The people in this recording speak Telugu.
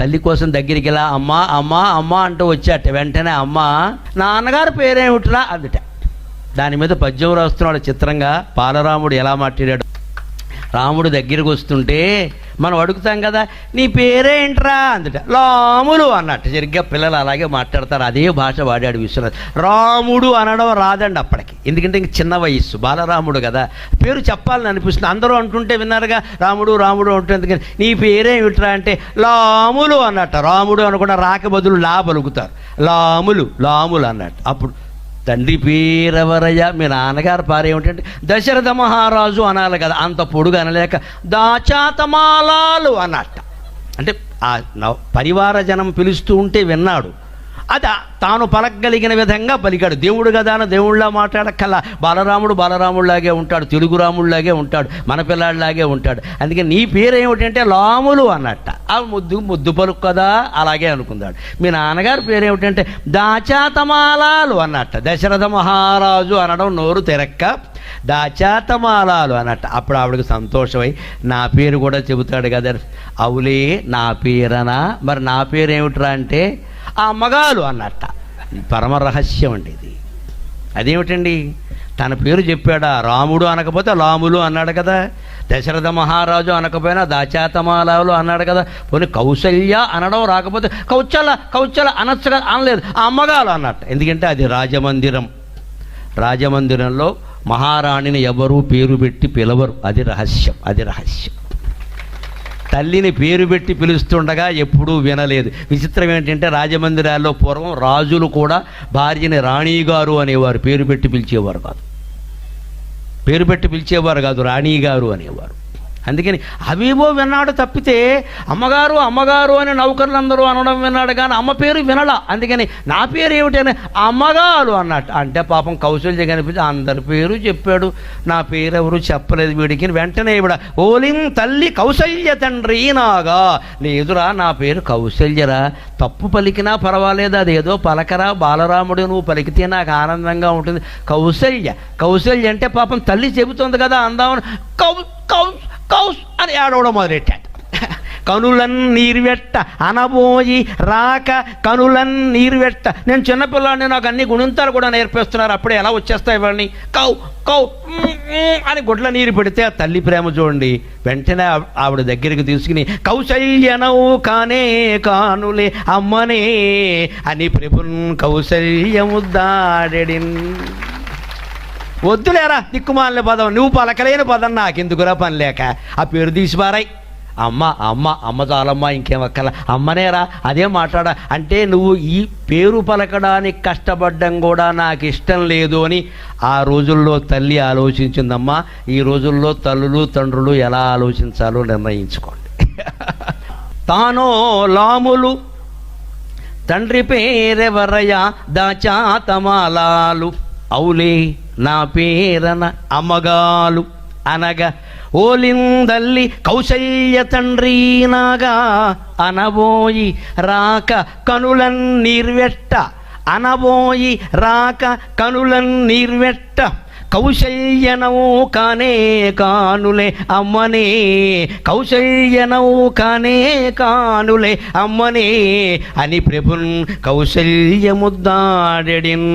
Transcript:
తల్లి కోసం దగ్గరికి ఇలా అమ్మ అమ్మ అమ్మ అంటూ వచ్చాట. వెంటనే అమ్మ నాన్నగారు పేరేమిట్రా? అందుట. దాని మీద పద్యం రాస్తున్నాడు చిత్రంగా. పాలరాముడు ఎలా మాట్లాడాడు? రాముడు దగ్గరికి వస్తుంటే మనం అడుగుతాం కదా నీ పేరేంట్రా? అందుట రాములు అన్నట్టు. సరిగ్గా పిల్లలు అలాగే మాట్లాడతారు. అదే భాష వాడాడు విశ్వనాథ్. రాముడు అనడం రాదండి అప్పటికి. ఎందుకంటే ఇంక చిన్న వయస్సు. బాలరాముడు కదా. పేరు చెప్పాలని అనిపిస్తుంది. అందరూ అంటుంటే విన్నారుగా రాముడు రాముడు అంటుంది కానీ నీ పేరేమిట్రా అంటే లాములు అన్నట్టు. రాముడు అనకుండా రాక బదులు లా పలుకుతారు. లాములు లాములు అన్నట్టు. అప్పుడు తండ్రి పేరెవరయ్యా? మీ నాన్నగారు పారేమిటంటే దశరథ మహారాజు అనాలి కదా అంత పొడుగు అనలేక దాచాతమాలాలు అన్నట్ట. అంటే ఆ నవ- పరివార జనం పిలుస్తూ ఉంటే విన్నాడు. అది తాను పలకగలిగిన విధంగా పలికాడు. దేవుడు కదా అని దేవుళ్ళ మాట్లాడక్కల బాలరాముడు బాలరాముడిలాగే ఉంటాడు. తెలుగు రాముడిలాగే ఉంటాడు. మన పిల్లాడిలాగే ఉంటాడు. అందుకే నీ పేరు ఏమిటంటే లాములు అన్నట్ట. ఆ ముద్దు ముద్దు పలుకు కదా? అలాగే అనుకున్నాడు మీ నాన్నగారి పేరు ఏమిటంటే దాచాతమాలాలు అన్నట్ట. దశరథ మహారాజు అనడం నోరు తెరక్క. దాచాతమాలాలు అన్నట్ట. అప్పుడు ఆవిడకి సంతోషమై నా పేరు కూడా చెబుతాడు కదా. అవులే నా పేరనా? మరి నా పేరు ఏమిట్రా అంటే ఆ మగాలు అన్నట్ట. పరమ రహస్యం అండి ఇది. అదేమిటండి? తన పేరు చెప్పాడా? రాముడు అనకపోతే రాములు అన్నాడు కదా. దశరథ మహారాజు అనకపోయినా దాచాతమాలాలు అన్నాడు కదా. పోనీ కౌశల్య అనడం రాకపోతే కౌచల కౌచల అనొచ్చు అనలేదు. ఆ అమ్మగాలు అన్నట్టు. ఎందుకంటే అది రాజమందిరం. రాజమందిరంలో మహారాణిని ఎవరూ పేరు పెట్టి పిలవరు. అది రహస్యం అది రహస్యం. తల్లిని పేరు పెట్టి పిలుస్తుండగా ఎప్పుడూ వినలేదు. విచిత్రం ఏంటంటే రాజమందిరాల్లో పూర్వం రాజులు కూడా భార్యని రాణిగారు అనేవారు. పేరు పెట్టి పిలిచేవారు కాదు. పేరు పెట్టి పిలిచేవారు కాదు రాణి గారు అనేవారు. అందుకని అవేవో విన్నాడు తప్పితే అమ్మగారు అమ్మగారు అని నౌకర్లందరూ అనడం విన్నాడు కానీ అమ్మ పేరు వినలా. అందుకని నా పేరు ఏమిటని అమ్మగారు అన్నట్టు. అంటే పాపం కౌశల్య కనిపించి అందరి పేరు చెప్పాడు. నా పేరు ఎవరు చెప్పలేదు వీడికి. వెంటనే ఇవిడ ఓలిం తల్లి కౌశల్య తండ్రి నాగా. లేదురా నా పేరు కౌశల్యరా. తప్పు పలికినా పర్వాలేదు. అది ఏదో పలకరా బాలరాముడు నువ్వు పలికితే నాకు ఆనందంగా ఉంటుంది. కౌశల్య కౌశల్య అంటే పాపం తల్లి చెబుతుంది కదా అందామని. కౌ కౌ కౌస్ అని ఆడవడం మొదలెట్టాడు. కనులన్ నీరువెట్ట అనబోయి రాక కనులన్ నీరువెట్ట. నేను చిన్నపిల్లాడిని నాకు అన్ని గుణింతాలు కూడా నేర్పిస్తున్నారు. అప్పుడే ఎలా వచ్చేస్తాయి ఇవన్నీ? కౌ కౌ అని గుడ్ల నీరు పెడితే ఆ తల్లి ప్రేమ చూడండి. వెంటనే ఆవిడ దగ్గరికి తీసుకుని కౌశల్యనవు కానే కానులే అమ్మనే అని ప్రభున్ కౌశల్యముద్దాడెడిన్. వద్దులేరా దిక్కుమాలిన పదం నువ్వు పలకలేని పదం నాకెందుకురా పని లేక? ఆ పేరు తీసిపారాయి అమ్మ అమ్మ అమ్మ చాలమ్మ ఇంకేమక్కల అమ్మనేరా అదే మాట్లాడ. అంటే నువ్వు ఈ పేరు పలకడానికి కష్టపడ్డం కూడా నాకు ఇష్టం లేదు అని ఆ రోజుల్లో తల్లి ఆలోచించిందమ్మా. ఈ రోజుల్లో తల్లులు తండ్రులు ఎలా ఆలోచించాలో నిర్ణయించుకోండి. తానో లాములు తండ్రి పేరెవరయ్యా దాచాతమాలాలు. అవులే నా పేరన అమ్మగాలు అనగా ఓలిందల్లి కౌశల్య తండ్రి నాగా అనబోయి రాక కనులన్ నిర్వెట్ట అనబోయి రాక కనులన్ నిర్వెట్ట కౌశల్యనవు కానే కానులే అమ్మనే కౌశల్యనవు కానే కానులే అమ్మనే అని ప్రభున్ కౌశల్యముద్దాడెడిన్.